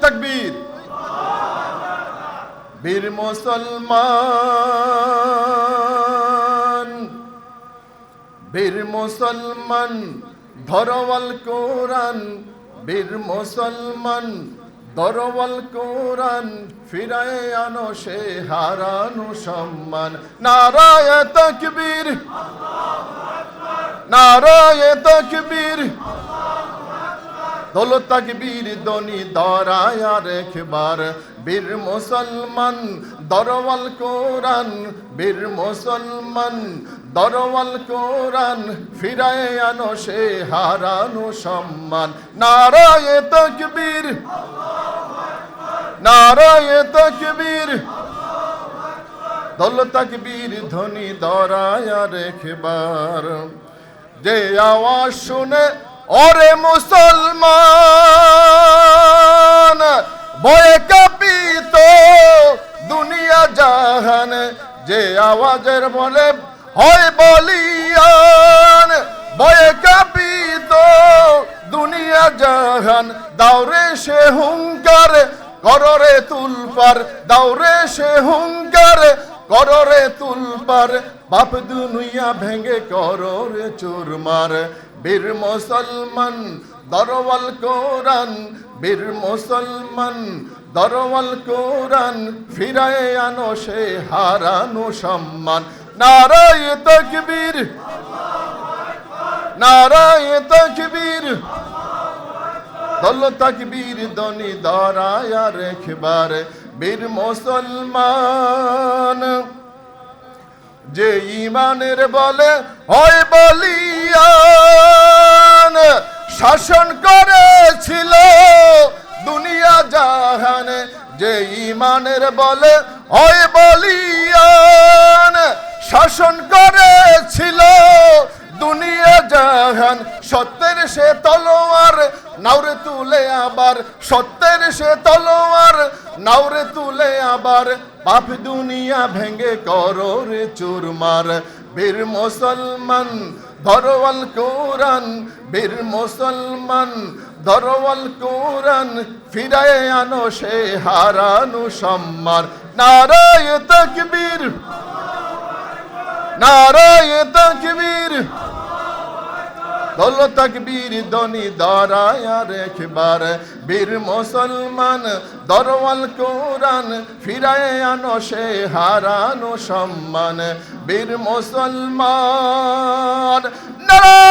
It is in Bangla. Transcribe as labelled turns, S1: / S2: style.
S1: তাকবীর। বীর মুসলমান বীর মুসলমান, ধরওয়াল কোরআন, বীর মুসলমান, ধরওয়াল কোরআন, ফিরায় আনো সে হারানো সম্মান। নারায় তকবীর নারায় তকবীর। দোল তাকবীর দনি দরায় রেখবার বীর মুসলমান, দরওয়াল কোরআন। বীর মুসলমান, দরওয়াল কোরআন। ফিরায় আনো সে, হারানো সম্মান। নারায় তকবীর নারায় তকবীর। দোল তাকবীর ধ্বনি, দরায় রেখবার যে আওয়াজ শুনে ওরে মুসলমান, বয়ে কাঁপিত দুনিয়া জাহান, যে আওয়াজের বলে হয় বলিয়ান, বয়ে কাঁপিত দুনিয়া জাহান দাউরে সে হুঙ্কার, কররে তুলপার দাউরে সে হুঙ্কার কররে তুলপার বাপ দুনিয়া ভেঙে কররে চুরমার। বীর মুসলমান, দরওয়াল কোরআন। বীর মুসলমান, দরওয়াল কোরআন। ফিরায় আনো সে হারানো সম্মান। নারায় তকবীর। নারায় তকবীর। দল তাকবীর দনি দরায় রেখবার। বীর মুসলমান, যে ইমানের বলে হয় বলিয়ান, শাসন করেছিল দুনিয়া জাহান, যে ইমানের বলে হয় বলিয়ান, শাসন করেছিল দুনিয়া জাহান সত্যের সে তলোয়ার নাউরে তুলে আবার। সত্যের সে তলোয়ার নাউরে তুলে আবার। পাপ দুনিয়া ভেঙে করো রে চুরমার। বীর মুসলমান, ধরওয়াল কোরআন। বীর মুসলমান, ধরওয়াল কোরআন। ফিরায় আনো সে হারানো সম্মান। নারায় তকবীর নারায় তকবীর। দল তকবীর দনি দরায়া রেখবার বীর মুসলমান দরওয়াল কোরআন ফিরায় আনো সে হারানো সম্মান। বীর মুসলমান, নারায়